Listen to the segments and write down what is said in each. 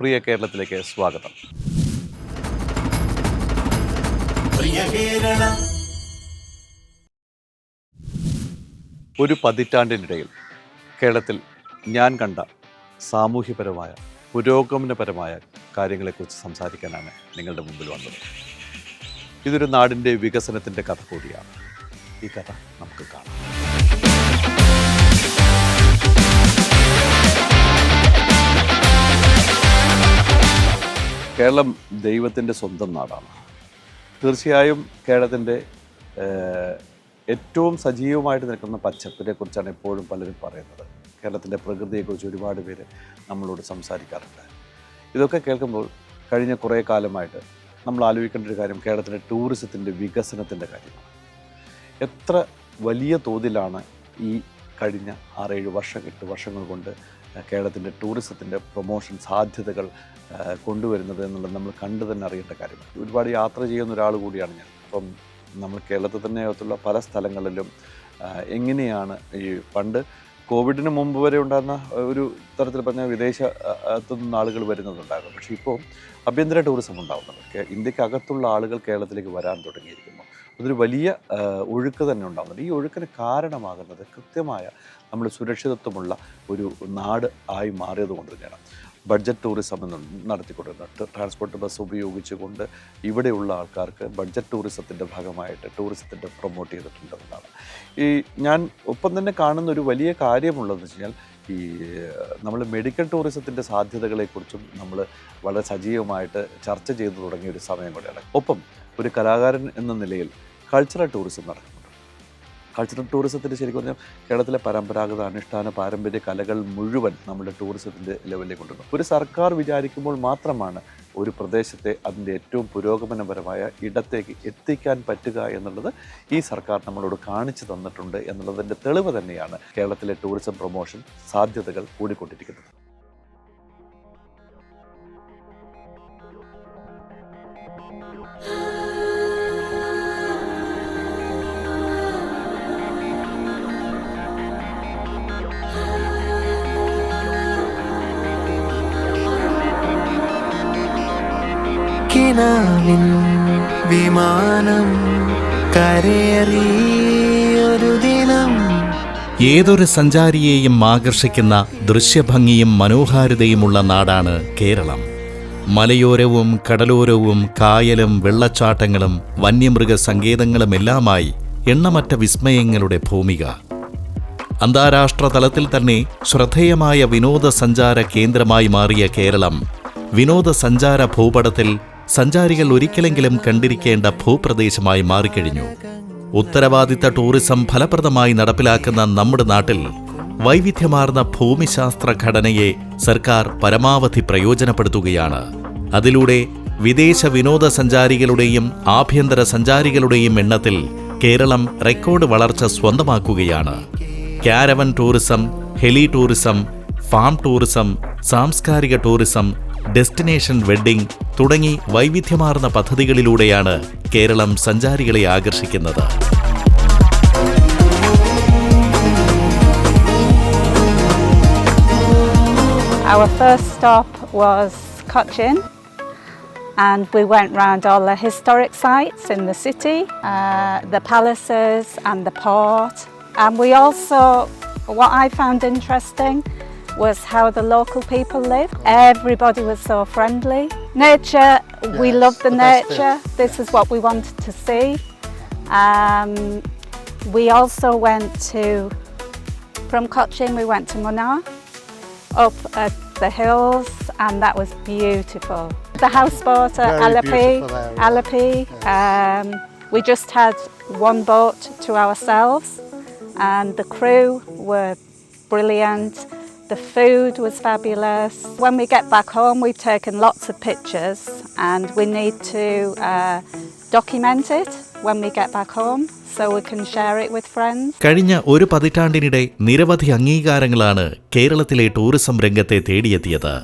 പ്രിയ കേരളത്തിലേക്ക് സ്വാഗതം. ഒരു പതിറ്റാണ്ടിനിടയിൽ കേരളത്തിൽ ഞാൻ കണ്ട സാമൂഹ്യപരമായ പുരോഗമനപരമായ കാര്യങ്ങളെക്കുറിച്ച് സംസാരിക്കാനാണ് നിങ്ങളുടെ മുമ്പിൽ വന്നത്. ഇതൊരു നാടിന്റെ വികസനത്തിന്റെ കഥ കൂടിയാണ്. ഈ കഥ നമുക്ക് കാണാം. കേരളം ദൈവത്തിന്റെ സ്വന്തം നാടാണ്. തീർച്ചയായും കേരളത്തിന്റെ ഏറ്റവും സജീവമായിട്ട് നിൽക്കുന്ന പച്ചപ്പിനെ കുറിച്ചാണ് എപ്പോഴും പലരും പറയുന്നത്. കേരളത്തിന്റെ പ്രകൃതിയെക്കുറിച്ച് ഒരുപാട് പേര് നമ്മളോട് സംസാരിക്കാറുണ്ട്. ഇതൊക്കെ കേൾക്കുമ്പോൾ കഴിഞ്ഞ കുറേ കാലമായിട്ട് നമ്മൾ ആലോചിക്കേണ്ട ഒരു കാര്യം കേരളത്തിന്റെ ടൂറിസത്തിന്റെ വികസനത്തിന്റെ കാര്യമാണ്. എത്ര വലിയ തോതിലാണ് ഈ കഴിഞ്ഞ ആറേഴ് വർഷം എട്ട് വർഷങ്ങൾ കൊണ്ട് കേരളത്തിന്റെ ടൂറിസത്തിന്റെ പ്രൊമോഷൻ സാധ്യതകൾ കൊണ്ടുവരുന്നത് എന്നുള്ളത് നമ്മൾ കണ്ടു തന്നെ അറിയേണ്ട കാര്യമാണ്. ഒരുപാട് യാത്ര ചെയ്യുന്ന ഒരാൾ കൂടിയാണ് ഞാൻ. അപ്പം നമ്മൾ കേരളത്തിൽ തന്നെ അകത്തുള്ള പല സ്ഥലങ്ങളിലും എങ്ങനെയാണ് ഈ പണ്ട് കോവിഡിന് മുമ്പ് വരെ ഉണ്ടായിരുന്ന ഒരു തരത്തിൽ പറഞ്ഞാൽ വിദേശ ആ, ത്തു നിന്ന് ആളുകൾ വരുന്നതുണ്ടായിരുന്നു. പക്ഷേ ഇപ്പോൾ ആഭ്യന്തര ടൂറിസം ഉണ്ടാകുന്നുണ്ട് ഇന്ത്യക്കകത്തുള്ള ആളുകൾ കേരളത്തിലേക്ക് വരാൻ തുടങ്ങിയിരിക്കുന്നു. അതൊരു വലിയ ഒഴുക്ക് തന്നെ ഉണ്ടാകുന്നുണ്ട് ഈ ഒഴുക്കിന് കാരണമാകുന്നത് കൃത്യമായ നമ്മൾ സുരക്ഷിതത്വമുള്ള ഒരു നാട് ആയി മാറിയത് കൊണ്ട് തന്നെയാണ്. ബഡ്ജറ്റ് ടൂറിസം എന്ന് നടത്തിക്കൊണ്ടിരുന്നത്. ട്രാൻസ്പോർട്ട് ബസ് ഉപയോഗിച്ചുകൊണ്ട് ഇവിടെയുള്ള ആൾക്കാർക്ക് ബഡ്ജറ്റ് ടൂറിസത്തിന്റെ ഭാഗമായിട്ട് ടൂറിസത്തിന്റെ പ്രൊമോട്ട് ചെയ്തിട്ടുണ്ടെന്നാണ്. ഈ ഞാൻ ഒപ്പം തന്നെ കാണുന്ന ഒരു വലിയ കാര്യമുള്ളതെന്ന് വെച്ച് കഴിഞ്ഞാൽ ഈ നമ്മൾ മെഡിക്കൽ ടൂറിസത്തിന്റെ സാധ്യതകളെക്കുറിച്ചും നമ്മൾ വളരെ സജീവമായിട്ട് ചർച്ച ചെയ്തു തുടങ്ങിയ ഒരു സമയം കൂടെയാണ്. ഒപ്പം ഒരു കലാകാരൻ എന്ന നിലയിൽ കൾച്ചറൽ ടൂറിസം നടക്കുന്നുണ്ട് കൾച്ചറൽ ടൂറിസത്തിന്റെ ശരിക്കും പറഞ്ഞാൽ കേരളത്തിലെ പരമ്പരാഗത അനുഷ്ഠാന പാരമ്പര്യ കലകൾ മുഴുവൻ നമ്മുടെ ടൂറിസത്തിന്റെ ലെവലിലേക്ക് കൊണ്ടുവരും ഒരു സർക്കാർ വിചാരിക്കുമ്പോൾ മാത്രമാണ് ഒരു പ്രദേശത്തെ അതിന്റെ ഏറ്റവും പുരോഗമനപരമായ ഇടത്തേക്ക് എത്തിക്കാൻ പറ്റുക എന്നുള്ളത് ഈ സർക്കാർ നമ്മളോട് കാണിച്ചു തന്നിട്ടുണ്ട് എന്നുള്ളതിന്റെ തെളിവ് തന്നെയാണ് കേരളത്തിലെ ടൂറിസം പ്രൊമോഷൻ സാധ്യതകൾ കൂടിക്കൊണ്ടിരിക്കുന്നത്. ഏതൊരു സഞ്ചാരിയെയും ആകർഷിക്കുന്ന ദൃശ്യഭംഗിയും മനോഹാരിതയുമുള്ള നാടാണ് കേരളം. മലയോരവും കടലോരവും കായലും വെള്ളച്ചാട്ടങ്ങളും വന്യമൃഗ സങ്കേതങ്ങളുമെല്ലാമായി എണ്ണമറ്റ വിസ്മയങ്ങളുടെ ഭൂമിക. അന്താരാഷ്ട്ര തലത്തിൽ തന്നെ ശ്രദ്ധേയമായ വിനോദസഞ്ചാര കേന്ദ്രമായി മാറിയ കേരളം വിനോദസഞ്ചാര ഭൂപടത്തിൽ സഞ്ചാരികൾ ഒരിക്കലെങ്കിലും കണ്ടിരിക്കേണ്ട ഭൂപ്രദേശമായി മാറിക്കഴിഞ്ഞു. ഉത്തരവാദിത്ത ടൂറിസം ഫലപ്രദമായി നടപ്പിലാക്കുന്ന നമ്മുടെ നാട്ടിൽ വൈവിധ്യമാർന്ന ഭൂമിശാസ്ത്ര ഘടനയെ സർക്കാർ പരമാവധി പ്രയോജനപ്പെടുത്തുകയാണ്. അതിലൂടെ വിദേശ വിനോദസഞ്ചാരികളുടെയും ആഭ്യന്തര സഞ്ചാരികളുടെയും എണ്ണത്തിൽ കേരളം റെക്കോർഡ് വളർച്ച സ്വന്തമാക്കുകയാണ്. Caravan tourism heli tourism farm tourism സാംസ്കാരിക ടൂറിസം ഡെസ്റ്റിനേഷൻ വെഡ്ഡിംഗ് തുടങ്ങി വൈവിധ്യമാർന്ന പദ്ധതികളിലൂടെയാണ് കേരളം സഞ്ചാരികളെ ആകർഷിക്കുന്നത് Our first stop was Cochin and we went round all the historic sites in the city, uh, the palaces and the port. And we also, what I found interesting was how the local people lived. Everybody was so friendly. Nature, we Yes, love the, the nature. This is what we wanted to see. Um, we also went to, from Cochin, we went to Munar up at the hills and that was beautiful. The houseboat at Alapi. Alapi um, we just had one boat to ourselves and the crew were brilliant. The food was fabulous. When we get back home, we've taken lots of pictures and we need to uh, document it when we get back home. കഴിഞ്ഞ ഒരു പതിറ്റാണ്ടിനിടെ നിരവധി അംഗീകാരങ്ങളാണ് കേരളത്തിലെ tourism രംഗത്തെ തേടിയെത്തിയത്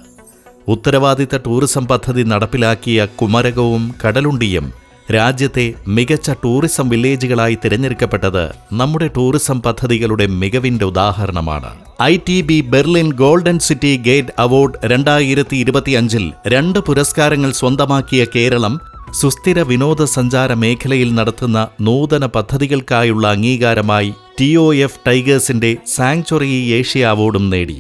ഉത്തരവാദിത്ത tourism പദ്ധതി നടപ്പിലാക്കിയ കുമരകവും കടലുണ്ടിയും രാജ്യത്തെ മികച്ച ടൂറിസം വില്ലേജുകളായി തിരഞ്ഞെടുക്കപ്പെട്ടത് നമ്മുടെ ടൂറിസം പദ്ധതികളുടെ മികവിന്റെ ഉദാഹരണമാണ്. I T B Berlin golden city gate award രണ്ടായിരത്തി ഇരുപത്തിയഞ്ചിൽ രണ്ട് പുരസ്കാരങ്ങൾ സ്വന്തമാക്കിയ കേരളം സുസ്ഥിര വിനോദസഞ്ചാര മേഖലയിൽ നടത്തുന്ന നൂതന പദ്ധതികൾക്കായുള്ള അംഗീകാരമായി ടി ഒ എഫ് ടൈഗേഴ്സിന്റെ സാങ്ച്വറി ഏഷ്യ അവാർഡും നേടി.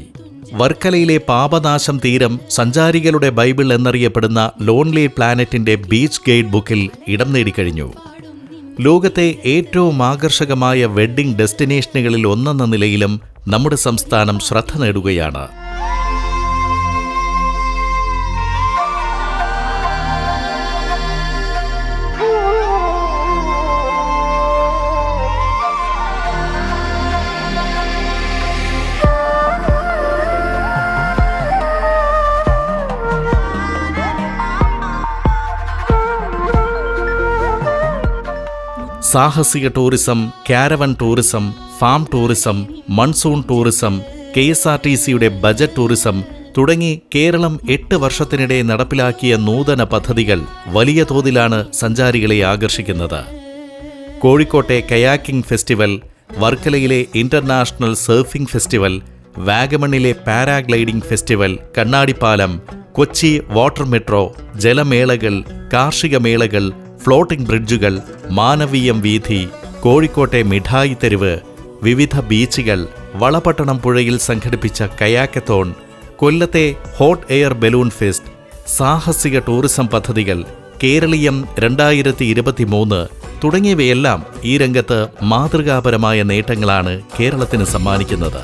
വർക്കലയിലെ പാപനാശം തീരം സഞ്ചാരികളുടെ ബൈബിൾ എന്നറിയപ്പെടുന്ന ലോൺലി പ്ലാനറ്റിന്റെ ബീച്ച് ഗൈഡ് ബുക്കിൽ ഇടം നേടിക്കഴിഞ്ഞു. ലോകത്തെ ഏറ്റവും ആകർഷകമായ വെഡ്ഡിംഗ് ഡെസ്റ്റിനേഷനുകളിൽ ഒന്നെന്ന നിലയിലും നമ്മുടെ സംസ്ഥാനം ശ്രദ്ധ നേടുകയാണ്. സാഹസിക tourism caravan tourism farm tourism monsoon tourism K S R T സിയുടെ ബജറ്റ് ടൂറിസം തുടങ്ങി കേരളം എട്ട് വർഷത്തിനിടെ നടപ്പിലാക്കിയ നൂതന പദ്ധതികൾ വലിയ തോതിലാണ് സഞ്ചാരികളെ ആകർഷിക്കുന്നത്. കോഴിക്കോട്ടെ കയാക്കിംഗ് ഫെസ്റ്റിവൽ വർക്കലയിലെ ഇന്റർനാഷണൽ സർഫിംഗ് ഫെസ്റ്റിവൽ വാഗമണ്ണിലെ പാരാഗ്ലൈഡിംഗ് ഫെസ്റ്റിവൽ കണ്ണാടിപ്പാലം കൊച്ചി വാട്ടർ മെട്രോ ജലമേളകൾ കാർഷിക മേളകൾ ഫ്ലോട്ടിംഗ് ബ്രിഡ്ജുകൾ മാനവീയം വീഥി കോഴിക്കോട്ടെ മിഠായി തെരുവ് വിവിധ ബീച്ചുകൾ വളപട്ടണം പുഴയിൽ സംഘടിപ്പിച്ച കയാക്കത്തോൺ കൊല്ലത്തെ ഹോട്ട് എയർ ബലൂൺ ഫെസ്റ്റ് സാഹസിക ടൂറിസം പദ്ധതികൾ കേരളീയം രണ്ടായിരത്തി ഇരുപത്തിമൂന്ന് തുടങ്ങിയവയെല്ലാം ഈ രംഗത്ത് മാതൃകാപരമായ നേട്ടങ്ങളാണ് കേരളത്തിന് സമ്മാനിക്കുന്നത്.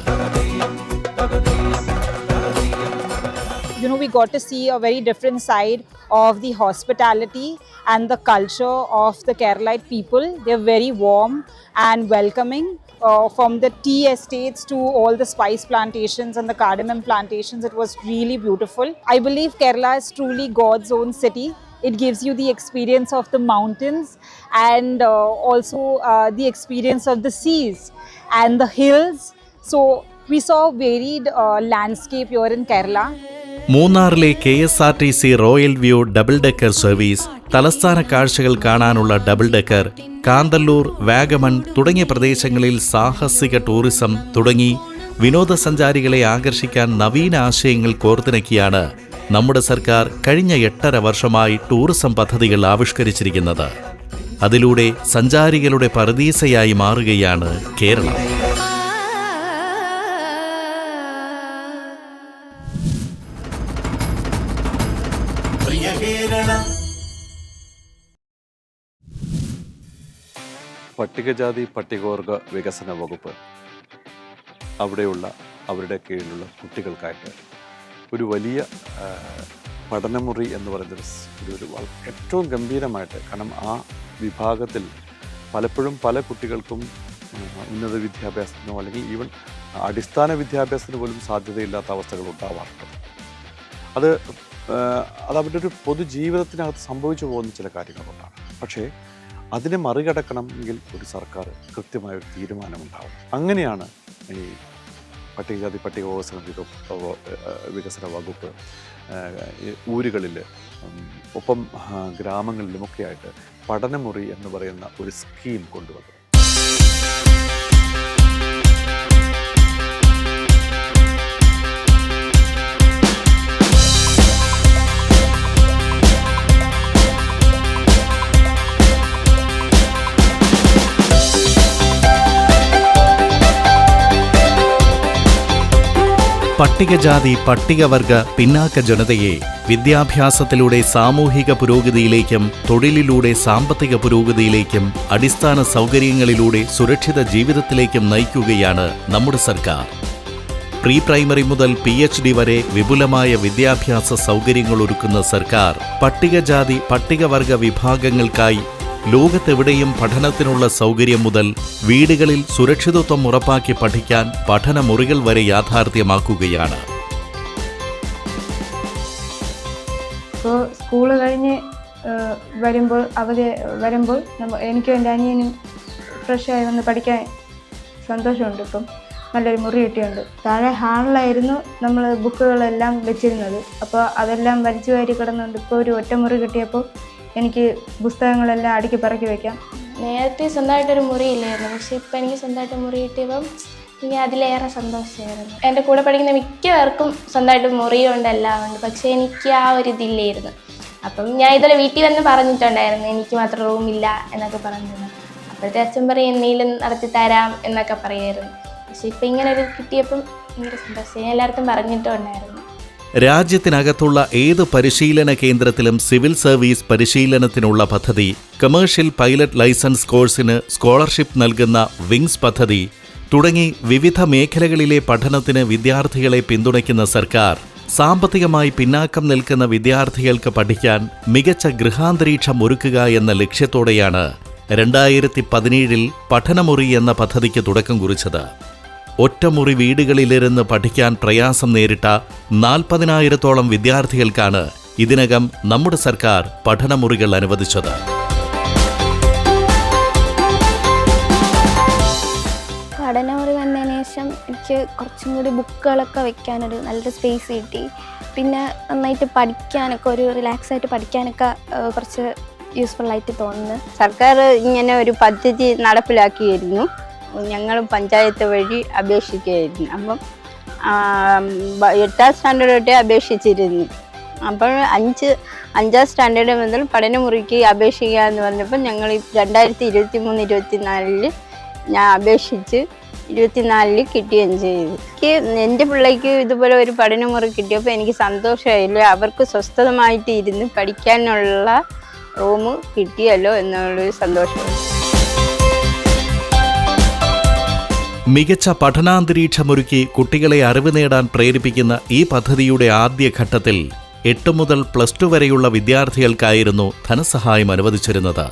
We got to see a very different side of the hospitality and the culture of the Keralite people. They're very warm and welcoming. Uh, from the tea estates to all the spice plantations and the cardamom plantations, it was really beautiful. I believe Kerala is truly God's own city. It gives you the experience of the mountains and uh, also uh, the experience of the seas and the hills. So we saw varied uh, landscape here in Kerala. മൂന്നാറിലെ K S R T C royal view double decker service തലസ്ഥാന കാഴ്ചകൾ കാണാനുള്ള double decker Kanthalloor Vagamon തുടങ്ങിയ പ്രദേശങ്ങളിൽ സാഹസിക tourism തുടങ്ങി വിനോദസഞ്ചാരികളെ ആകർഷിക്കാൻ നവീന ആശയങ്ങൾ കോർത്തിണക്കിയാണ് നമ്മുടെ സർക്കാർ കഴിഞ്ഞ എട്ടര വർഷമായി ടൂറിസം പദ്ധതികൾ ആവിഷ്കരിച്ചിരിക്കുന്നത്. അതിലൂടെ സഞ്ചാരികളുടെ പരദീസയായി മാറുകയാണ് കേരളം. പട്ടികജാതി പട്ടികവർഗ വികസന വകുപ്പ്. അവിടെയുള്ള അവരുടെ കീഴിലുള്ള കുട്ടികൾക്കായിട്ട് ഒരു വലിയ പഠനമുറി എന്ന് പറയുന്നത് ഒരു ഏറ്റവും ഗംഭീരമായിട്ട് കാരണം ആ വിഭാഗത്തിൽ പലപ്പോഴും പല കുട്ടികൾക്കും ഉന്നത വിദ്യാഭ്യാസത്തിനോ അല്ലെങ്കിൽ ഈവൻ അടിസ്ഥാന വിദ്യാഭ്യാസത്തിന് പോലും സാധ്യതയില്ലാത്ത അവസ്ഥകൾ ഉണ്ടാവാറുണ്ട്. അത് അത് അവരുടെ ഒരു പൊതുജീവിതത്തിനകത്ത് സംഭവിച്ചു പോകുന്ന ചില കാര്യങ്ങളുണ്ടാണ് പക്ഷേ അതിനെ മറികടക്കണമെങ്കിൽ ഒരു സർക്കാർ കൃത്യമായ ഒരു തീരുമാനമുണ്ടാവും അങ്ങനെയാണ് ഈ പട്ടികജാതി പട്ടിക വികസന വകുപ്പ് ഊരുകളിൽ ഒപ്പം ഗ്രാമങ്ങളിലുമൊക്കെയായിട്ട് പഠനമുറി എന്ന് പറയുന്ന ഒരു സ്കീം കൊണ്ടുവന്നത്. പട്ടികജാതി പട്ടികവർഗ പിന്നാക്ക ജനതയെ വിദ്യാഭ്യാസത്തിലൂടെ സാമൂഹിക പുരോഗതിയിലേക്കും തൊഴിലിലൂടെ സാമ്പത്തിക പുരോഗതിയിലേക്കും അടിസ്ഥാന സൗകര്യങ്ങളിലൂടെ സുരക്ഷിത ജീവിതത്തിലേക്കും നയിക്കുകയാണ് നമ്മുടെ സർക്കാർ. പ്രീ പ്രൈമറി മുതൽ പി എച്ച് ഡി വരെ വിപുലമായ വിദ്യാഭ്യാസ സൗകര്യങ്ങൾ ഒരുക്കുന്ന സർക്കാർ പട്ടികജാതി പട്ടികവർഗ വിഭാഗങ്ങൾക്കായി ലോകത്തെവിടെയും പഠനത്തിനുള്ള സൗകര്യം മുതൽ വീടുകളിൽ സുരക്ഷിതത്വം ഉറപ്പാക്കി പഠിക്കാൻ പഠനമുറികൾ വരെ യാഥാർത്ഥ്യമാക്കുകയാണ്. ഇപ്പോൾ സ്കൂൾ കഴിഞ്ഞ് വരുമ്പോൾ അവധി വരുമ്പോൾ എനിക്കും എന്റെ അനിയനും ഫ്രഷായി വന്ന് പഠിക്കാൻ സന്തോഷമുണ്ട് ഇപ്പം. നല്ലൊരു മുറി കിട്ടിയുണ്ട് താഴെ ഹാളിലായിരുന്നു നമ്മൾ ബുക്കുകളെല്ലാം വെച്ചിരുന്നത്. അപ്പോൾ അതെല്ലാം വലിച്ചു വാരി കിടന്നുകൊണ്ട് ഇപ്പോൾ ഒരു ഒറ്റമുറി കിട്ടിയപ്പോൾ എനിക്ക് പുസ്തകങ്ങളെല്ലാം അടുക്കി പറക്കി വെക്കാം. നേരത്തെ സ്വന്തമായിട്ടൊരു മുറിയില്ലായിരുന്നു. പക്ഷെ ഇപ്പം എനിക്ക് സ്വന്തമായിട്ട് മുറി കിട്ടിയപ്പം എനിക്ക് അതിലേറെ സന്തോഷമായിരുന്നു. എന്റെ കൂടെ പഠിക്കുന്ന മിക്കവർക്കും സ്വന്തമായിട്ട് മുറിയുണ്ട് എല്ലാം ഉണ്ട് പക്ഷേ എനിക്ക് ആ ഒരു ഇതില്ലായിരുന്നു. അപ്പം ഞാൻ ഇതുപോലെ വീട്ടിൽ വന്ന് പറഞ്ഞിട്ടുണ്ടായിരുന്നു എനിക്ക് മാത്രം റൂമില്ല എന്നൊക്കെ പറഞ്ഞിരുന്നു അപ്പോഴത്തെ അച്ഛൻ പറയും എന്നെങ്കിലും നടത്തി തരാം എന്നൊക്കെ പറയുമായിരുന്നു പക്ഷെ ഇപ്പം ഇങ്ങനെ ഒരു കിട്ടിയപ്പം ഭയങ്കര സന്തോഷം. ഞാൻ എല്ലായിടത്തും പറഞ്ഞിട്ടുണ്ടായിരുന്നു. രാജ്യത്തിനകത്തുള്ള ഏത് പരിശീലന കേന്ദ്രത്തിലും സിവിൽ സർവീസ് പരിശീലനത്തിനുള്ള പദ്ധതി കമേഴ്ഷ്യൽ പൈലറ്റ് ലൈസൻസ് കോഴ്സിന് സ്കോളർഷിപ്പ് നൽകുന്ന വിങ്സ് പദ്ധതി തുടങ്ങി വിവിധ മേഖലകളിലെ പഠനത്തിന് വിദ്യാർത്ഥികളെ പിന്തുണയ്ക്കുന്ന സർക്കാർ സാമ്പത്തികമായി പിന്നാക്കം നിൽക്കുന്ന വിദ്യാർത്ഥികൾക്ക് പഠിക്കാൻ മികച്ച ഗൃഹാന്തരീക്ഷം ഒരുക്കുക എന്ന ലക്ഷ്യത്തോടെയാണ് രണ്ടായിരത്തി പതിനേഴിൽ പഠനമുറി എന്ന പദ്ധതിക്ക് തുടക്കം കുറിച്ചത്. ഒറ്റമുറി വീടുകളിലിരുന്ന് പഠിക്കാൻ പ്രയാസം നേരിട്ട നാൽപ്പതിനായിരത്തോളം വിദ്യാർത്ഥികൾക്കാണ് ഇതിനകം നമ്മുടെ സർക്കാർ പഠനമുറികൾ അനുവദിച്ചത്. പഠനമുറി വന്നതിന് ശേഷം എനിക്ക് കുറച്ചും കൂടി ബുക്കുകളൊക്കെ വെക്കാനൊരു നല്ലൊരു സ്പേസ് കിട്ടി. പിന്നെ നന്നായിട്ട് പഠിക്കാനൊക്കെ ഒരു റിലാക്സ് ആയിട്ട് പഠിക്കാനൊക്കെ കുറച്ച് യൂസ്ഫുൾ ആയിട്ട് തോന്നുന്നു. സർക്കാർ ഇങ്ങനെ ഒരു പദ്ധതി നടപ്പിലാക്കിയിരുന്നു. ഞങ്ങൾ പഞ്ചായത്ത് വഴി അപേക്ഷിക്കുകയായിരുന്നു. അപ്പം എട്ടാം സ്റ്റാൻഡേർഡ് തൊട്ടേ അപേക്ഷിച്ചിരുന്നു. അപ്പോൾ അഞ്ച് അഞ്ചാം സ്റ്റാൻഡേർഡ് മുതൽ പഠനമുറിക്ക് അപേക്ഷിക്കുക എന്ന് പറഞ്ഞപ്പോൾ ഞങ്ങൾ രണ്ടായിരത്തി ഇരുപത്തി മൂന്ന് ഇരുപത്തി നാലിൽ ഞാൻ അപേക്ഷിച്ച് ഇരുപത്തിനാലിൽ കിട്ടുകയും ചെയ്തു. എനിക്ക് എന്റെ പിള്ളേക്ക് ഇതുപോലെ ഒരു പഠനമുറി കിട്ടിയപ്പോൾ എനിക്ക് സന്തോഷമായില്ല. അവർക്ക് സ്വസ്ഥതമായിട്ട് ഇരുന്ന് പഠിക്കാനുള്ള റൂം കിട്ടിയല്ലോ എന്നുള്ളൊരു സന്തോഷം. മികച്ച പഠനാന്തരീക്ഷമൊരുക്കി കുട്ടികളെ അറിവ് നേടാൻ പ്രേരിപ്പിക്കുന്ന ഈ പദ്ധതിയുടെ ആദ്യഘട്ടത്തിൽ എട്ട് മുതൽ പ്ലസ് ടു വരെയുള്ള വിദ്യാർത്ഥികൾക്കായിരുന്നു ധനസഹായം അനുവദിച്ചിരുന്നത്.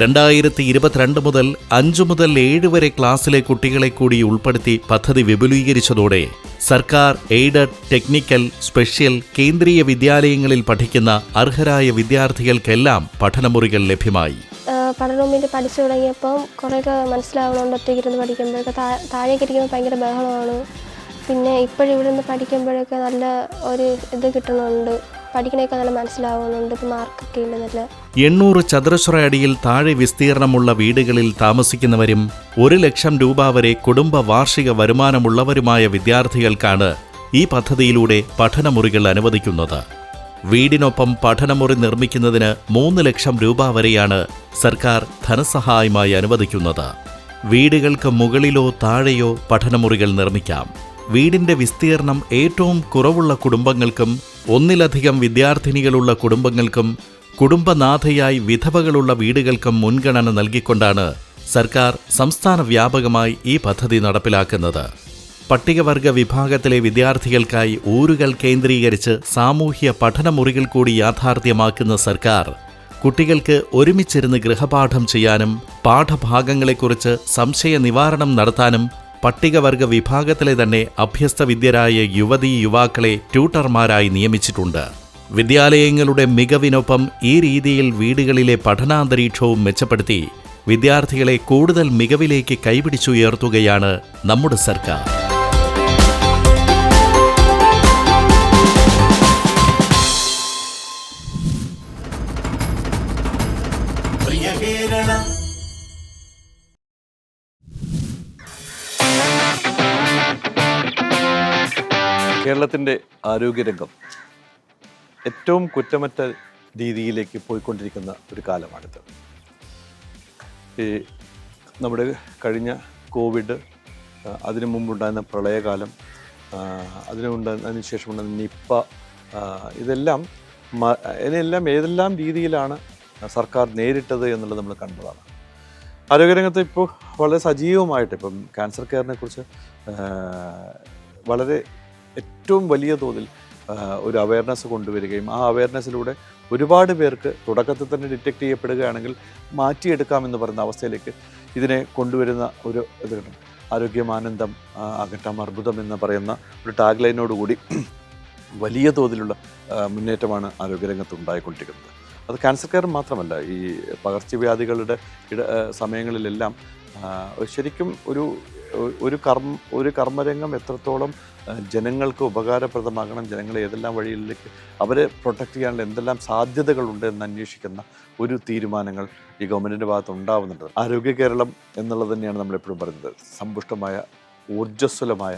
രണ്ടായിരത്തി ഇരുപത്തിരണ്ട് മുതൽ അഞ്ചു മുതൽ ഏഴ് വരെ ക്ലാസ്സിലെ കുട്ടികളെ കൂടി ഉൾപ്പെടുത്തി പദ്ധതി വിപുലീകരിച്ചതോടെ സർക്കാർ എയ്ഡഡ് ടെക്നിക്കൽ സ്പെഷ്യൽ കേന്ദ്രീയ വിദ്യാലയങ്ങളിൽ പഠിക്കുന്ന അർഹരായ വിദ്യാർത്ഥികൾക്കെല്ലാം പഠനമുറികൾ ലഭ്യമായി. പഠന റൂമിൽ പഠിച്ചു തുടങ്ങിയപ്പം കുറേയൊക്കെ മനസ്സിലാവണോണ്ട് ഒറ്റയ്ക്ക് ഇരുന്ന് പഠിക്കുമ്പോഴൊക്കെ താഴേക്ക് ഇരിക്കുമ്പോൾ ഭയങ്കര ബഹളമാണ്. പിന്നെ ഇപ്പോഴിവിടെ നിന്ന് പഠിക്കുമ്പോഴൊക്കെ നല്ല ഒരു ഇത് കിട്ടുന്നുണ്ട് പഠിക്കണയൊക്കെ നല്ല മനസ്സിലാവുന്നുണ്ട്. മാർക്കൊക്കെ ഉണ്ട് നല്ല. എണ്ണൂറ് ചതുരശ്ര അടിയിൽ താഴെ വിസ്തീർണമുള്ള വീടുകളിൽ താമസിക്കുന്നവരും ഒരു ലക്ഷം രൂപ വരെ കുടുംബ വാർഷിക വരുമാനമുള്ളവരുമായ വിദ്യാർത്ഥികൾക്കാണ് ഈ പദ്ധതിയിലൂടെ പഠനമുറികൾ അനുവദിക്കുന്നത്. വീടിനൊപ്പം പഠനമുറി നിർമ്മിക്കുന്നതിന് മൂന്ന് ലക്ഷം രൂപ വരെയാണ് സർക്കാർ ധനസഹായമായി അനുവദിക്കുന്നത്. വീടുകൾക്ക് മുകളിലോ താഴെയോ പഠനമുറികൾ നിർമ്മിക്കാം. വീടിന്റെ വിസ്തീർണം ഏറ്റവും കുറവുള്ള കുടുംബങ്ങൾക്കും ഒന്നിലധികം വിദ്യാർത്ഥിനികളുള്ള കുടുംബങ്ങൾക്കും കുടുംബനാഥയായി വിധവകളുള്ള വീടുകൾക്കും മുൻഗണന നൽകിക്കൊണ്ടാണ് സർക്കാർ സംസ്ഥാന വ്യാപകമായി ഈ പദ്ധതി നടപ്പിലാക്കുന്നത്. പട്ടികവർഗ വിഭാഗത്തിലെ വിദ്യാർത്ഥികൾക്കായി ഊരുകൾ കേന്ദ്രീകരിച്ച് സാമൂഹ്യ പഠനമുറികൾ കൂടി യാഥാർത്ഥ്യമാക്കുന്ന സർക്കാർ കുട്ടികൾക്ക് ഒരുമിച്ചിരുന്ന് ഗൃഹപാഠം ചെയ്യാനും പാഠഭാഗങ്ങളെക്കുറിച്ച് സംശയ നിവാരണം നടത്താനും പട്ടികവർഗ വിഭാഗത്തിലെ തന്നെ അഭ്യസ്ത വിദ്യരായ യുവതീ യുവാക്കളെ ട്യൂട്ടർമാരായി നിയമിച്ചിട്ടുണ്ട്. വിദ്യാലയങ്ങളുടെ മികവിനൊപ്പം ഈ രീതിയിൽ വീടുകളിലെ പഠനാന്തരീക്ഷവും മെച്ചപ്പെടുത്തി വിദ്യാർത്ഥികളെ കൂടുതൽ മികവിലേക്ക് കൈപിടിച്ചുയർത്തുകയാണ് നമ്മുടെ സർക്കാർ. കേരളത്തിന്റെ ആരോഗ്യരംഗം ഏറ്റവും കുറ്റമറ്റ രീതിയിലേക്ക് പോയിക്കൊണ്ടിരിക്കുന്ന ഒരു കാലമാണിത്. ഈ നമ്മുടെ കഴിഞ്ഞ കോവിഡ് അതിനു മുമ്പുണ്ടായിരുന്ന പ്രളയകാലം അതിനുണ്ടായിരുന്ന അതിനു അതിന് ശേഷമുണ്ടായിരുന്ന നിപ്പ ഇതെല്ലാം ഇതിനെല്ലാം ഏതെല്ലാം രീതിയിലാണ് സർക്കാർ നേരിട്ടത് എന്നുള്ളത് നമ്മൾ കണ്ടതാണ്. ആരോഗ്യരംഗത്ത് ഇപ്പോൾ വളരെ സജീവമായിട്ട് ഇപ്പം ക്യാൻസർ കെയറിനെ കുറിച്ച് വളരെ ഏറ്റവും വലിയ തോതിൽ ഒരു അവയർനെസ് കൊണ്ടുവരികയും ആ അവയർനെസ്സിലൂടെ ഒരുപാട് പേർക്ക് തുടക്കത്തിൽ തന്നെ ഡിറ്റക്ട് ചെയ്യപ്പെടുകയാണെങ്കിൽ മാറ്റിയെടുക്കാമെന്ന് പറയുന്ന അവസ്ഥയിലേക്ക് ഇതിനെ കൊണ്ടുവരുന്ന ഒരു ഇതുണ്ട് ആരോഗ്യമാനന്ദം അകറ്റാം അർബുദം എന്ന് പറയുന്ന ഒരു ടാഗ് ലൈനോടുകൂടി വലിയ തോതിലുള്ള മുന്നേറ്റമാണ് ആരോഗ്യരംഗത്ത് ഉണ്ടായിക്കൊണ്ടിരിക്കുന്നത്. അത് ക്യാൻസർ കെയർ മാത്രമല്ല ഈ പകർച്ചവ്യാധികളുടെ സമയങ്ങളിലെല്ലാം ശരിക്കും ഒരു ഒരു കർമ്മ ഒരു കർമ്മരംഗം എത്രത്തോളം ജനങ്ങൾക്ക് ഉപകാരപ്രദമാകണം ജനങ്ങളെ ഏതെല്ലാം വഴിയിലേക്ക് അവരെ പ്രൊട്ടക്ട് ചെയ്യാനുള്ള എന്തെല്ലാം സാധ്യതകളുണ്ട് എന്ന് അന്വേഷിക്കുന്ന ഒരു തീരുമാനങ്ങൾ ഈ ഗവൺമെന്റിന്റെ ഭാഗത്ത് ഉണ്ടാവുന്നുണ്ട്. ആരോഗ്യ കേരളം എന്നുള്ളത് തന്നെയാണ് നമ്മൾ എപ്പോഴും പറയുന്നത്. സമ്പുഷ്ടമായ ഊർജസ്വലമായ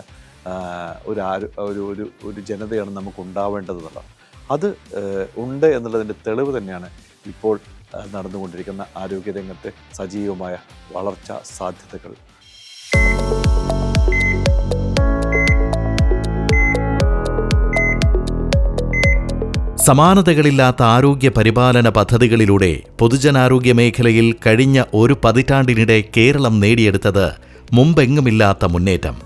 ഒരു ആരോ ഒരു ഒരു ജനതയാണ് നമുക്ക് ഉണ്ടാവേണ്ടത് എന്നുള്ളത്. അത് ഉണ്ട് എന്നുള്ളതിന്റെ തെളിവ് തന്നെയാണ് ഇപ്പോൾ നടന്നുകൊണ്ടിരിക്കുന്ന ആരോഗ്യരംഗത്തെ സജീവമായ വളർച്ചാ സാധ്യതകൾ. സമാനതകളില്ലാത്ത ആരോഗ്യ പരിപാലന പദ്ധതികളിലൂടെ പൊതുജനാരോഗ്യ മേഖലയിൽ കഴിഞ്ഞ ഒരു പതിറ്റാണ്ടിനിടെ കേരളം നേടിയെടുത്തത് മുമ്പെങ്ങുമില്ലാത്ത മുന്നേറ്റം.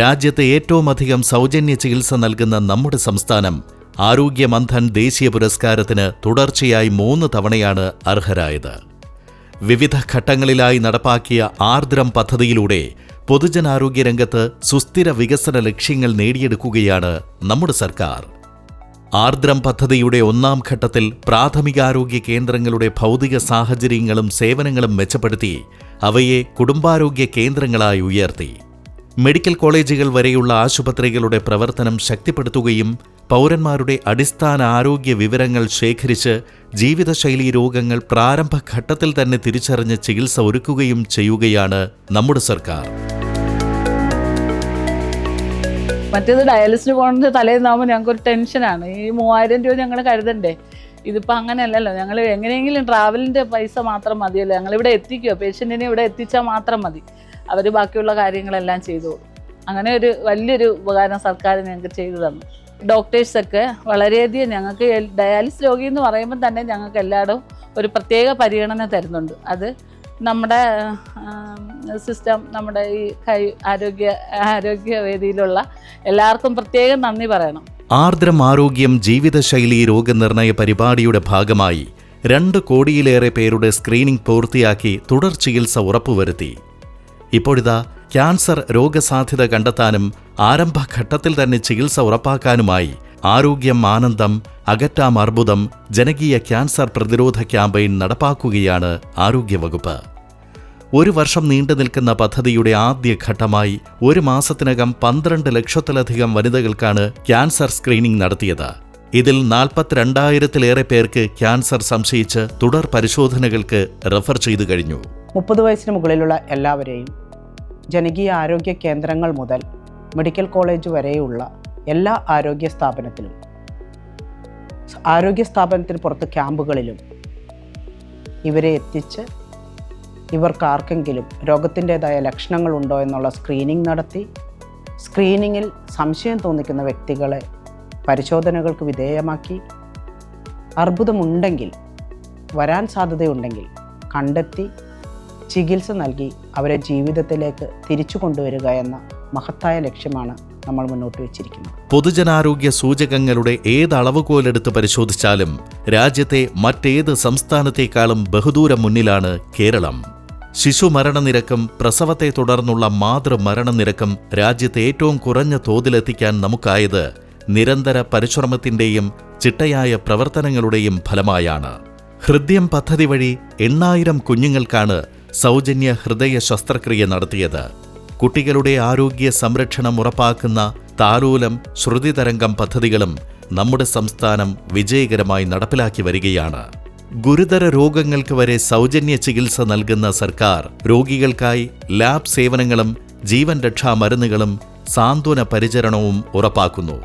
രാജ്യത്തെ ഏറ്റവുമധികം സൗജന്യ ചികിത്സ നൽകുന്ന നമ്മുടെ സംസ്ഥാനം ആരോഗ്യമന്ധൻ ദേശീയ പുരസ്കാരത്തിന് തുടർച്ചയായി മൂന്ന് തവണയാണ് അർഹരായത്. വിവിധ ഘട്ടങ്ങളിലായി നടപ്പാക്കിയ ആർദ്രം പദ്ധതിയിലൂടെ പൊതുജനാരോഗ്യ രംഗത്ത് സുസ്ഥിര വികസന ലക്ഷ്യങ്ങൾ നേടിയെടുക്കുകയാണ് നമ്മുടെ സർക്കാർ. ആർദ്രം പദ്ധതിയുടെ ഒന്നാം ഘട്ടത്തിൽ പ്രാഥമികാരോഗ്യ കേന്ദ്രങ്ങളുടെ ഭൗതിക സാഹചര്യങ്ങളും സേവനങ്ങളും മെച്ചപ്പെടുത്തി അവയെ കുടുംബാരോഗ്യ കേന്ദ്രങ്ങളായി ഉയർത്തി. മെഡിക്കൽ കോളേജുകൾ വരെയുള്ള ആശുപത്രികളുടെ പ്രവർത്തനം ശക്തിപ്പെടുത്തുകയും പൗരന്മാരുടെ അടിസ്ഥാന ആരോഗ്യ വിവരങ്ങൾ ശേഖരിച്ച് ജീവിതശൈലി രോഗങ്ങൾ പ്രാരംഭഘട്ടത്തിൽ തന്നെ തിരിച്ചറിഞ്ഞ് ചികിത്സ ഒരുക്കുകയും ചെയ്യുകയാണ് നമ്മുടെ സർക്കാർ. മറ്റേത് ഡയാലിസിന് പോകേണ്ട തലേന്നാകുമ്പോൾ ഞങ്ങൾക്ക് ഒരു ടെൻഷനാണ്. ഈ മൂവായിരം രൂപ ഞങ്ങൾ കരുതണ്ടേ? ഇതിപ്പോൾ അങ്ങനെയല്ലല്ലോ. ഞങ്ങൾ എങ്ങനെയെങ്കിലും ട്രാവലിന്റെ പൈസ മാത്രം മതിയല്ലോ. ഞങ്ങളിവിടെ എത്തിക്കുക പേഷ്യന്റിനെ ഇവിടെ എത്തിച്ചാൽ മാത്രം മതി. അവർ ബാക്കിയുള്ള കാര്യങ്ങളെല്ലാം ചെയ്തോളൂ. അങ്ങനെ ഒരു വലിയൊരു ഉപകാരം സർക്കാർ ഞങ്ങൾക്ക് ചെയ്തു തന്നു. ഡോക്ടേഴ്സൊക്കെ വളരെയധികം ഞങ്ങൾക്ക് ഡയാലിസ് രോഗി എന്ന് പറയുമ്പോൾ തന്നെ ഞങ്ങൾക്ക് എല്ലായിടവും ഒരു പ്രത്യേക പരിഗണന തരുന്നുണ്ട്. അത് നമ്മുടെ സിസ്റ്റം നമ്മുടെ ഈ കൈ ആരോഗ്യ ആരോഗ്യവേദിയിലുള്ള എല്ലാവർക്കും പ്രത്യേകം നന്ദി പറയണം. ആർദ്രം ആരോഗ്യം ജീവിതശൈലി രോഗനിർണയ പരിപാടിയുടെ ഭാഗമായി രണ്ട് കോടിയിലേറെ പേരുടെ സ്ക്രീനിംഗ് പൂർത്തിയാക്കി തുടർ ചികിത്സ ഉറപ്പുവരുത്തി. ഇപ്പോഴിതാ ക്യാൻസർ രോഗസാധ്യത കണ്ടെത്താനും ആരംഭഘട്ടത്തിൽ തന്നെ ചികിത്സ ഉറപ്പാക്കാനുമായി ആരോഗ്യം ആനന്ദം അകറ്റാം അർബുദം ജനകീയ ക്യാൻസർ പ്രതിരോധ ക്യാമ്പയിൻ നടപ്പാക്കുകയാണ് ആരോഗ്യവകുപ്പ്. ഒരു വർഷം നീണ്ടു നിൽക്കുന്ന പദ്ധതിയുടെ ആദ്യ ഘട്ടമായി ഒരു മാസത്തിനകം പന്ത്രണ്ട് ലക്ഷത്തിലധികം വനിതകൾക്കാണ് ക്യാൻസർ സ്ക്രീനിംഗ് നടത്തിയത്. ഇതിൽ നാൽപ്പത്തിരണ്ടായിരത്തിലേറെ പേർക്ക് ക്യാൻസർ സംശയിച്ച് തുടർ പരിശോധനകൾക്ക് റെഫർ ചെയ്തു കഴിഞ്ഞു. മുപ്പത് വയസ്സിന് മുകളിലുള്ള എല്ലാവരെയും ജനകീയ ആരോഗ്യ കേന്ദ്രങ്ങൾ മുതൽ മെഡിക്കൽ കോളേജ് വരെയുള്ള എല്ലാ ആരോഗ്യ സ്ഥാപനത്തിലും. ആരോഗ്യ സ്ഥാപനത്തിന് പുറത്ത് ക്യാമ്പുകളിലും ഇവരെ എത്തിച്ച് ഇവർക്ക് ആർക്കെങ്കിലും രോഗത്തിന്റെതായ ലക്ഷണങ്ങളുണ്ടോ എന്നുള്ള സ്ക്രീനിംഗ് നടത്തി സ്ക്രീനിങ്ങിൽ സംശയം തോന്നിക്കുന്ന വ്യക്തികളെ പരിശോധനകൾക്ക് വിധേയമാക്കി. അർബുദമുണ്ടെങ്കിൽ വരാൻ സാധ്യതയുണ്ടെങ്കിൽ കണ്ടെത്തി ചികിത്സ നൽകി അവരെ ജീവിതത്തിലേക്ക് തിരിച്ചു കൊണ്ടുവരിക എന്ന മഹത്തായ ലക്ഷ്യമാണ് നമ്മൾ മുന്നോട്ട് വെച്ചിരിക്കുന്നത് പൊതുജനാരോഗ്യ സൂചകങ്ങളുടെ ഏത് അളവുകോലെടുത്ത് പരിശോധിച്ചാലും രാജ്യത്തെ മറ്റേത് സംസ്ഥാനത്തേക്കാളും ബഹുദൂരം മുന്നിലാണ് കേരളം. ശിശു മരണനിരക്കും പ്രസവത്തെ തുടർന്നുള്ള മാതൃമരണനിരക്കും രാജ്യത്തെ ഏറ്റവും കുറഞ്ഞ തോതിലെത്തിക്കാൻ നമുക്കായത് നിരന്തര പരിശ്രമത്തിന്റെയും ചിട്ടയായ പ്രവർത്തനങ്ങളുടെയും ഫലമായാണ്. ഹൃദ്യം പദ്ധതി വഴി എണ്ണായിരം കുഞ്ഞുങ്ങൾക്കാണ് സൗജന്യ ഹൃദയ ശസ്ത്രക്രിയ നടത്തിയത്. കുട്ടികളുടെ ആരോഗ്യ സംരക്ഷണം ഉറപ്പാക്കുന്ന താലോലം ശ്രുതിതരംഗം പദ്ധതികളും നമ്മുടെ സംസ്ഥാനം വിജയകരമായി നടപ്പിലാക്കി വരികയാണ്. ഗുരുതര രോഗങ്ങൾക്ക് വരെ സൗജന്യ ചികിത്സ നൽകുന്ന സർക്കാർ രോഗികൾക്കായി ലാബ് സേവനങ്ങളും ജീവൻ രക്ഷാ മരുന്നുകളും സാന്ത്വന പരിചരണവും ഉറപ്പാക്കുന്നു.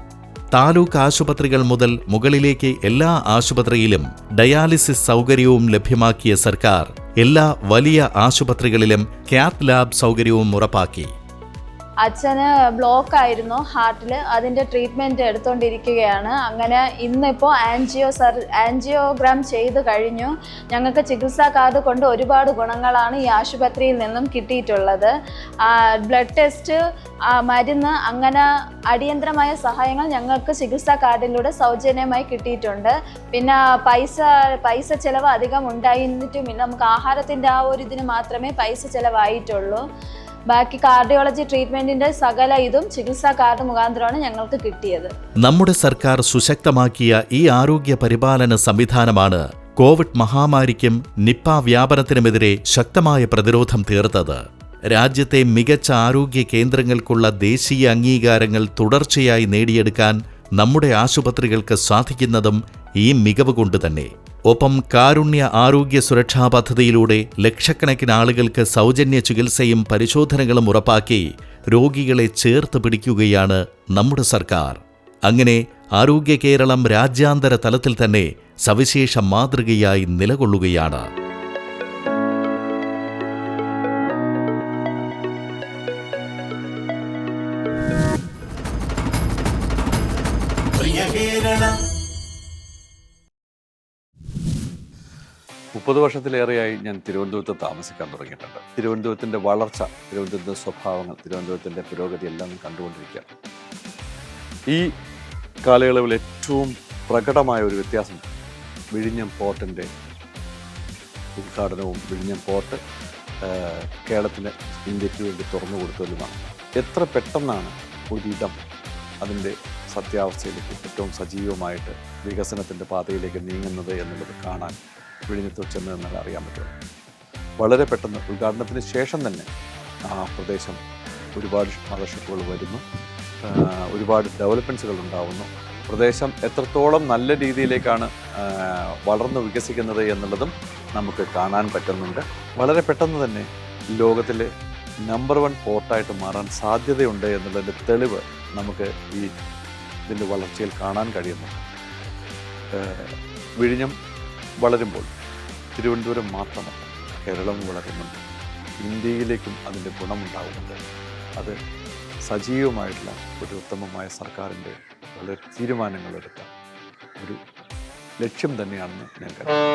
താലൂക്ക് ആശുപത്രികൾ മുതൽ മുകളിലേക്ക് എല്ലാ ആശുപത്രിയിലും ഡയാലിസിസ് സൗകര്യവും ലഭ്യമാക്കിയ സർക്കാർ എല്ലാ വലിയ ആശുപത്രികളിലും കാത്ത് ലാബ് സൗകര്യവും ഉറപ്പാക്കി. അച്ഛന് ബ്ലോക്ക് ആയിരുന്നു ഹാർട്ടിൽ അതിന്റെ ട്രീറ്റ്മെന്റ് എടുത്തുകൊണ്ടിരിക്കുകയാണ് അങ്ങനെ ഇന്നിപ്പോൾ ആൻജിയോ സർ ആൻജിയോഗ്രാം ചെയ്ത് കഴിഞ്ഞു. ഞങ്ങൾക്ക് ചികിത്സാ കാർഡ് കൊണ്ട് ഒരുപാട് ഗുണങ്ങളാണ് ഈ ആശുപത്രിയിൽ നിന്നും കിട്ടിയിട്ടുള്ളത്. ബ്ലഡ് ടെസ്റ്റ് മരുന്ന് അങ്ങനെ അടിയന്തരമായ സഹായങ്ങൾ ഞങ്ങൾക്ക് ചികിത്സാ കാർഡിലൂടെ സൗജന്യമായി കിട്ടിയിട്ടുണ്ട്. പിന്നെ പൈസ പൈസ ചിലവ് അധികം ഉണ്ടായിട്ടുമില്ല നമുക്ക് ആഹാരത്തിന്റെ ആ ഒരു ഇതിന് മാത്രമേ പൈസ ചിലവായിട്ടുള്ളൂ. ബാക്കി കാർഡിയോളജി ട്രീറ്റ്മെന്റിന്റെ സകല ഇതും ചികിത്സാ കാർഡ് മുഖാന്തരമാണ് ഞങ്ങൾക്ക് കിട്ടിയത്. നമ്മുടെ സർക്കാർ സുശക്തമാക്കിയ ഈ ആരോഗ്യ പരിപാലന സംവിധാനമാണ് കോവിഡ് മഹാമാരിക്കും നിപ്പ വ്യാപനത്തിനുമെതിരെ ശക്തമായ പ്രതിരോധം തീർത്തത്. രാജ്യത്തെ മികച്ച ആരോഗ്യ കേന്ദ്രങ്ങൾക്കുള്ള ദേശീയ അംഗീകാരങ്ങൾ തുടർച്ചയായി നേടിയെടുക്കാൻ നമ്മുടെ ആശുപത്രികൾക്ക് സാധിക്കുന്നതും ഈ മികവ് കൊണ്ട് തന്നെ ഒപ്പം കാരുണ്യ ആരോഗ്യ സുരക്ഷാ പദ്ധതിയിലൂടെ ലക്ഷക്കണക്കിന് ആളുകൾക്ക് സൗജന്യ ചികിത്സയും പരിശോധനകളും ഉറപ്പാക്കി രോഗികളെ ചേർത്ത് പിടിക്കുകയാണ് നമ്മുടെ സർക്കാർ. അങ്ങനെ ആരോഗ്യ കേരളം രാജ്യാന്തര തലത്തിൽ തന്നെ സവിശേഷ മാതൃകയായി നിലകൊള്ളുകയാണ്. മുപ്പത് വർഷത്തിലേറെയായി ഞാൻ തിരുവനന്തപുരത്ത് താമസിക്കാൻ തുടങ്ങിയിട്ടുണ്ട്. തിരുവനന്തപുരത്തിന്റെ വളർച്ച തിരുവനന്തപുരത്തിന്റെ സ്വഭാവങ്ങൾ തിരുവനന്തപുരത്തിന്റെ പുരോഗതി എല്ലാം കണ്ടുകൊണ്ടിരിക്കുകയാണ്. ഈ കാലയളവിൽ ഏറ്റവും പ്രകടമായ ഒരു വ്യത്യാസം വിഴിഞ്ഞം പോർട്ടിന്റെ ഉദ്ഘാടനവും വിഴിഞ്ഞം പോർട്ട് കേരളത്തിന് ഇന്ത്യയ്ക്ക് വേണ്ടി തുറന്നു കൊടുത്തതിലുമാണ് എത്ര പെട്ടെന്നാണ് ഒരിടം അതിന്റെ സത്യാവസ്ഥയിലേക്ക് ഏറ്റവും സജീവമായിട്ട് വികസനത്തിന്റെ പാതയിലേക്ക് നീങ്ങുന്നത് എന്നുള്ളത് കാണാൻ വിഴിഞ്ഞത്ത് ചെന്ന് എന്നാൽ അറിയാൻ പറ്റും. വളരെ പെട്ടെന്ന് ഉദ്ഘാടനത്തിന് ശേഷം തന്നെ ആ പ്രദേശം ഒരുപാട് സ്കോളർഷിപ്പുകൾ വരുന്നു. ഒരുപാട് ഡെവലപ്മെന്റ്സുകൾ ഉണ്ടാവുന്നു. പ്രദേശം എത്രത്തോളം നല്ല രീതിയിലേക്കാണ് വളർന്നു വികസിക്കുന്നത് എന്നുള്ളതും നമുക്ക് കാണാൻ പറ്റുന്നുണ്ട്. വളരെ പെട്ടെന്ന് തന്നെ ലോകത്തിലെ നമ്പർ വൺ പോർട്ടായിട്ട് മാറാൻ സാധ്യതയുണ്ട് എന്നുള്ളതിന്റെ തെളിവ് നമുക്ക് ഈ ഇതിന്റെ വളർച്ചയിൽ കാണാൻ കഴിയുന്നു. വിഴിഞ്ഞം വളരുമ്പോൾ തിരുവനന്തപുരം മാത്രമല്ല കേരളം വളരുന്നുണ്ട്. ഇന്ത്യയിലേക്കും അതിന്റെ ഗുണമുണ്ടാകുന്നുണ്ട് അത് സജീവമായിട്ടുള്ള ഒരു ഉത്തമമായ സർക്കാരിന്റെ വളരെ തീരുമാനങ്ങളെടുത്ത ഒരു ലക്ഷ്യം തന്നെയാണെന്ന് ഞാൻ കരുതുന്നു.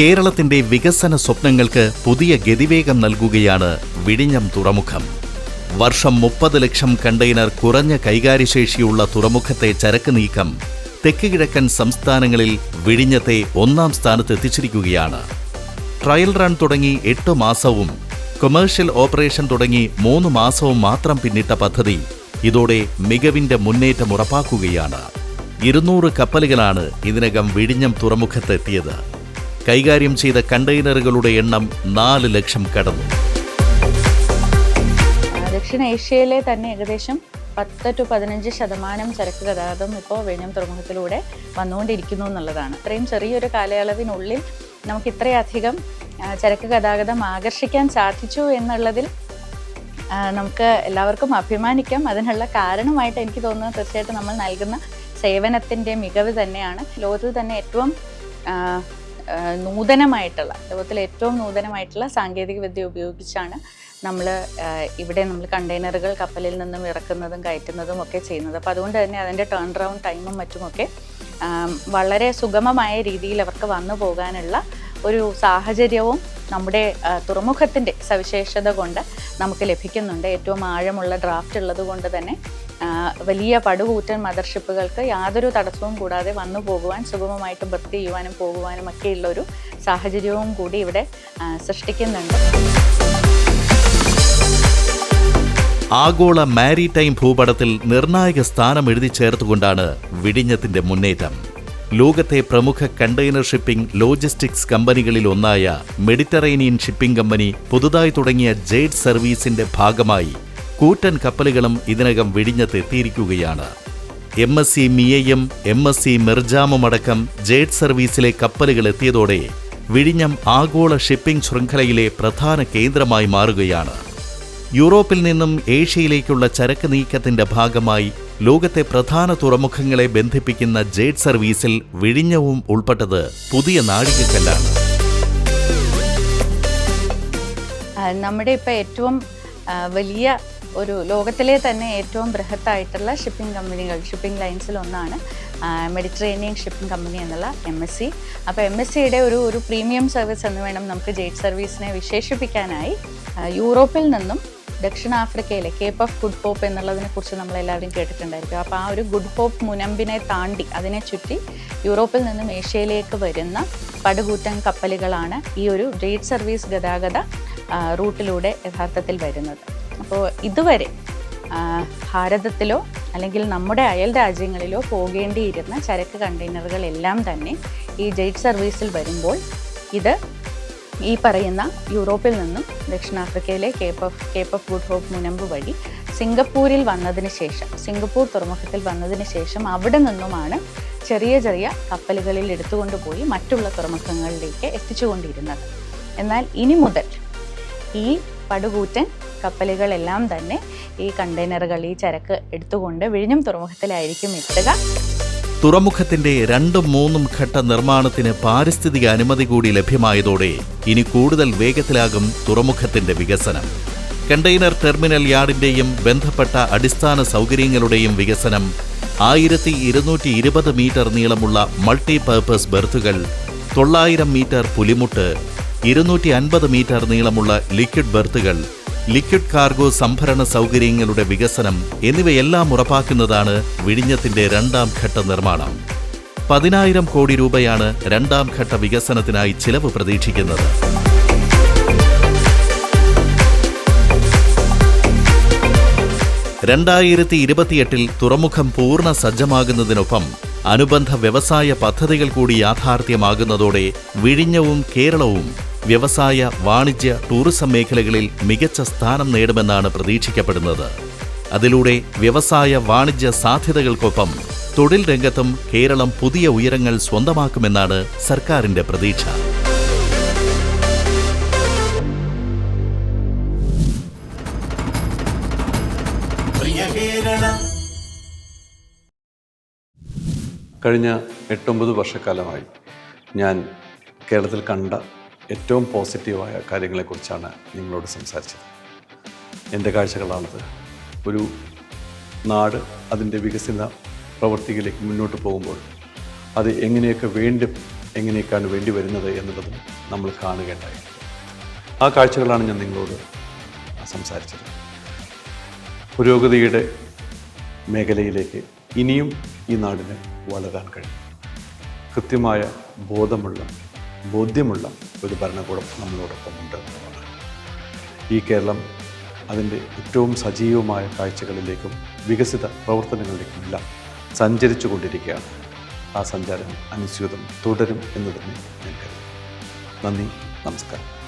കേരളത്തിന്റെ വികസന സ്വപ്നങ്ങൾക്ക് പുതിയ ഗതിവേഗം നൽകുകയാണ് വിഴിഞ്ഞം തുറമുഖം. വർഷം മുപ്പത് ലക്ഷം കണ്ടെയ്നർ കുറഞ്ഞ കൈകാര്യശേഷിയുള്ള തുറമുഖത്തെ ചരക്ക് നീക്കം തെക്ക് കിഴക്കൻ സംസ്ഥാനങ്ങളിൽ വിഴിഞ്ഞത്തെ ഒന്നാം സ്ഥാനത്ത് എത്തിച്ചിരിക്കുകയാണ്. ട്രയൽ റൺ തുടങ്ങി എട്ട് മാസവും കൊമേഴ്ഷ്യൽ ഓപ്പറേഷൻ തുടങ്ങി മൂന്ന് മാസവും മാത്രം പിന്നിട്ട പദ്ധതി ഇതോടെ മികവിന്റെ മുന്നേറ്റം ഉറപ്പാക്കുകയാണ്. ഇരുന്നൂറ് കപ്പലുകളാണ് ഇതിനകം വിഴിഞ്ഞം തുറമുഖത്തെത്തിയത്. കൈകാര്യം ചെയ്ത കണ്ടെയ്നറുകളുടെ എണ്ണം നാല് ലക്ഷം കടന്നു. ദക്ഷിണേഷ്യയിലെ തന്നെ ഏകദേശം പത്ത് ടു പതിനഞ്ച് ശതമാനം ചരക്ക് ഗതാഗതം ഇപ്പോൾ വിഴിഞ്ഞം തുറമുഖത്തിലൂടെ വന്നുകൊണ്ടിരിക്കുന്നു എന്നുള്ളതാണ്. ഇത്രയും ചെറിയൊരു കാലയളവിനുള്ളിൽ നമുക്ക് ഇത്രയധികം ചരക്ക് ഗതാഗതം ആകർഷിക്കാൻ സാധിച്ചു എന്നുള്ളതിൽ നമുക്ക് എല്ലാവർക്കും അഭിമാനിക്കാം. അതിനുള്ള കാരണമായിട്ട് എനിക്ക് തോന്നുന്നത് തീർച്ചയായിട്ടും നമ്മൾ നൽകുന്ന സേവനത്തിന്റെ മികവ് തന്നെയാണ്. ലോകത്തിൽ തന്നെ ഏറ്റവും നൂതനമായിട്ടുള്ള ലോകത്തിലെ ഏറ്റവും നൂതനമായിട്ടുള്ള സാങ്കേതിക വിദ്യ ഉപയോഗിച്ചാണ് നമ്മൾ ഇവിടെ നമ്മൾ കണ്ടെയ്നറുകൾ കപ്പലിൽ നിന്നും ഇറക്കുന്നതും കയറ്റുന്നതും ഒക്കെ ചെയ്യുന്നത്. അപ്പോൾ അതുകൊണ്ട് തന്നെ അതിന്റെ ടേൺ റൗണ്ട് ടൈമും മറ്റുമൊക്കെ വളരെ സുഗമമായ രീതിയിൽ അവർക്ക് വന്നു പോകാനുള്ള ഒരു സാഹചര്യവും നമ്മുടെ തുറമുഖത്തിന്റെ സവിശേഷത കൊണ്ട് നമുക്ക് ലഭിക്കുന്നുണ്ട്. ഏറ്റവും ആഴമുള്ള ഡ്രാഫ്റ്റ് ഉള്ളത് കൊണ്ട് തന്നെ വലിയ പടുകൂറ്റൻ മദർഷിപ്പുകൾക്ക് യാതൊരു തടസ്സവും കൂടാതെ വന്നു പോകുവാൻ സുഗമമായിട്ട് ബർത്ത് ചെയ്യുവാനും പോകുവാനും ഒക്കെയുള്ളൊരു സാഹചര്യവും കൂടി ഇവിടെ സൃഷ്ടിക്കുന്നുണ്ട്. ആഗോള മാരിടൈം ഭൂപടത്തിൽ നിർണായക സ്ഥാനം എഴുതി ചേർത്തുകൊണ്ടാണ് വിഴിഞ്ഞത്തിന്റെ മുന്നേറ്റം. ലോകത്തെ പ്രമുഖ കണ്ടെയ്നർ ഷിപ്പിംഗ് ലോജിസ്റ്റിക്സ് കമ്പനികളിൽ ഒന്നായ മെഡിറ്ററേനിയൻ ഷിപ്പിംഗ് കമ്പനി പുതുതായി തുടങ്ങിയ ജേഡ് സർവീസിന്റെ ഭാഗമായി കൂറ്റൻ കപ്പലുകളും ഇതിനകം വിഴിഞ്ഞത്ത് എത്തിയിരിക്കുകയാണ് എം എസ് സി മിയയും എം എസ് സി മിർജാമും അടക്കം ജേഡ് സർവീസിലെ കപ്പലുകൾ എത്തിയതോടെ വിഴിഞ്ഞം ആഗോള ഷിപ്പിംഗ് ശൃംഖലയിലെ പ്രധാന കേന്ദ്രമായി മാറുകയാണ്. യൂറോപ്പിൽ നിന്നും ഏഷ്യയിലേക്കുള്ള ചരക്ക് നീക്കത്തിന്റെ ഭാഗമായി ലോകത്തെ പ്രധാന തുറമുഖങ്ങളെ ബന്ധിപ്പിക്കുന്ന ജേഡ് സർവീസിൽ വിഴിഞ്ഞവും ഉൾപ്പെട്ടത് പുതിയ നാഴികക്കല്ലാണ്. നമ്മുടെ ഇപ്പോൾ ഏറ്റവും വലിയ ഒരു ലോകത്തിലെ തന്നെ ഏറ്റവും ബൃഹത്തായിട്ടുള്ള ഷിപ്പിംഗ് കമ്പനികൾ ഷിപ്പിംഗ് ലൈൻസിൽ ഒന്നാണ് മെഡിറ്ററേനിയൻ ഷിപ്പിംഗ് കമ്പനി എന്നുള്ള എം എസ് സി അപ്പോൾ എം എസ് സിയുടെ ഒരു ഒരു പ്രീമിയം സർവീസ് എന്ന് വേണം നമുക്ക് ജേറ്റ് സർവീസിനെ വിശേഷിപ്പിക്കാനായി യൂറോപ്പിൽ നിന്നും ദക്ഷിണാഫ്രിക്കയിലെ കേപ്പ് ഓഫ് ഗുഡ് ഹോപ്പ് എന്നുള്ളതിനെ കുറിച്ച് നമ്മൾ എല്ലാവരും കേട്ടിട്ടുണ്ടായിരിക്കും. അപ്പോൾ ആ ഒരു ഗുഡ് ഹോപ്പ് മുനമ്പിനെ താണ്ടി അതിനെ ചുറ്റി യൂറോപ്പിൽ നിന്നും ഏഷ്യയിലേക്ക് വരുന്ന പടുകൂറ്റൻ കപ്പലുകളാണ് ഈ ഒരു ജെയ്റ്റ് സർവീസ് ഗതാഗത റൂട്ടിലൂടെ യഥാർത്ഥത്തിൽ വരുന്നത്. അപ്പോൾ ഇതുവരെ ഭാരതത്തിലോ അല്ലെങ്കിൽ നമ്മുടെ അയൽ രാജ്യങ്ങളിലോ പോകേണ്ടിയിരുന്ന ചരക്ക് കണ്ടെയ്നറുകളെല്ലാം തന്നെ ഈ ജെയ്റ്റ് സർവീസിൽ വരുമ്പോൾ ഇത് ഈ പറയുന്ന യൂറോപ്പിൽ നിന്നും ദക്ഷിണാഫ്രിക്കയിലെ cape of cape of good hope മുനമ്പ് വഴി സിംഗപ്പൂരിൽ വന്നതിന് ശേഷം സിംഗപ്പൂർ തുറമുഖത്തിൽ വന്നതിന് ശേഷം അവിടെ നിന്നുമാണ് ചെറിയ ചെറിയ കപ്പലുകളിൽ എടുത്തുകൊണ്ടുപോയി മറ്റുള്ള തുറമുഖങ്ങളിലേക്ക് എത്തിച്ചുകൊണ്ടിരുന്നത്. എന്നാൽ ഇനി മുതൽ ഈ പടുകൂറ്റൻ കപ്പലുകളെല്ലാം തന്നെ ഈ കണ്ടെയ്നറുകൾ ഈ ചരക്ക് എടുത്തുകൊണ്ട് വിഴിഞ്ഞം തുറമുഖത്തിലായിരിക്കും എത്തുക. തുറമുഖത്തിന്റെ രണ്ടും മൂന്നും ഘട്ട നിർമ്മാണത്തിന് പാരിസ്ഥിതിക അനുമതി കൂടി ലഭ്യമായതോടെ ഇനി കൂടുതൽ വേഗത്തിലാകും തുറമുഖത്തിന്റെ വികസനം. കണ്ടെയ്നർ ടെർമിനൽ യാർഡിന്റെയും ബന്ധപ്പെട്ട അടിസ്ഥാന സൗകര്യങ്ങളുടെയും വികസനം ആയിരത്തി ഇരുന്നൂറ്റി ഇരുപത് മീറ്റർ നീളമുള്ള മൾട്ടി പർപ്പസ് ബെർത്തുകൾ തൊള്ളായിരം മീറ്റർ പുലിമുട്ട് ഇരുന്നൂറ്റി അൻപത് മീറ്റർ നീളമുള്ള ലിക്വിഡ് ബെർത്തുകൾ ലിക്വിഡ് കാർഗോ സംഭരണ സൗകര്യങ്ങളുടെ വികസനം എന്നിവയെല്ലാം ഉറപ്പാക്കുന്നതാണ് വിഴിഞ്ഞത്തിന്റെ രണ്ടാം ഘട്ട നിർമ്മാണം. പതിനായിരം കോടി രൂപയാണ് രണ്ടാം ഘട്ട വികസനത്തിനായി ചിലവ് പ്രതീക്ഷിക്കുന്നത്. രണ്ടായിരത്തി ഇരുപത്തിയെട്ടിൽ തുറമുഖം പൂർണ സജ്ജമാകുന്നതിനൊപ്പം അനുബന്ധ വ്യവസായ പദ്ധതികൾ കൂടി യാഥാർത്ഥ്യമാകുന്നതോടെ വിഴിഞ്ഞവും കേരളവും വ്യവസായ വാണിജ്യ ടൂറിസം മേഖലകളിൽ മികച്ച സ്ഥാനം നേടുമെന്നാണ് പ്രതീക്ഷിക്കപ്പെടുന്നത്. അതിലൂടെ വ്യവസായ വാണിജ്യ സാധ്യതകൾക്കൊപ്പം തൊഴിൽ രംഗത്തും കേരളം പുതിയ ഉയരങ്ങൾ സ്വന്തമാക്കുമെന്നാണ് സർക്കാരിന്റെ പ്രതീക്ഷ. പ്രിയ കേരളം. കഴിഞ്ഞ എട്ടൊമ്പത് വർഷക്കാലമായി ഞാൻ കേരളത്തിൽ കണ്ട ഏറ്റവും പോസിറ്റീവായ കാര്യങ്ങളെക്കുറിച്ചാണ് നിങ്ങളോട് സംസാരിച്ചത്. എന്റെ കാഴ്ചകളാണത്. ഒരു നാട് അതിന്റെ വികസന പ്രവൃത്തിയിലേക്ക് മുന്നോട്ട് പോകുമ്പോൾ അത് എങ്ങനെയൊക്കെ വേണ്ടി എങ്ങനെയൊക്കെയാണ് വേണ്ടി വരുന്നത് എന്നുള്ളതും നമ്മൾ കാണുകയുണ്ടായി ആ കാഴ്ചകളാണ് ഞാൻ നിങ്ങളോട് സംസാരിച്ചത്. പുരോഗതിയുടെ മേഖലയിലേക്ക് ഇനിയും ഈ നാടിന് വളരാൻ കഴിയും. കൃത്യമായ ബോധമുള്ള ബോധ്യമുള്ള ഒരു ഭരണകൂടം നമ്മളോടൊപ്പം ഉണ്ട് എന്നുള്ളതാണ്. ഈ കേരളം അതിന്റെ ഏറ്റവും സജീവമായ കാഴ്ചകളിലേക്കും വികസിത പ്രവർത്തനങ്ങളിലേക്കുമെല്ലാം സഞ്ചരിച്ചു കൊണ്ടിരിക്കുകയാണ് ആ സഞ്ചാരം അനുസ്യൂതം തുടരും എന്ന് തന്നെ ഞാൻ കരുതുന്നു. നന്ദി നമസ്കാരം.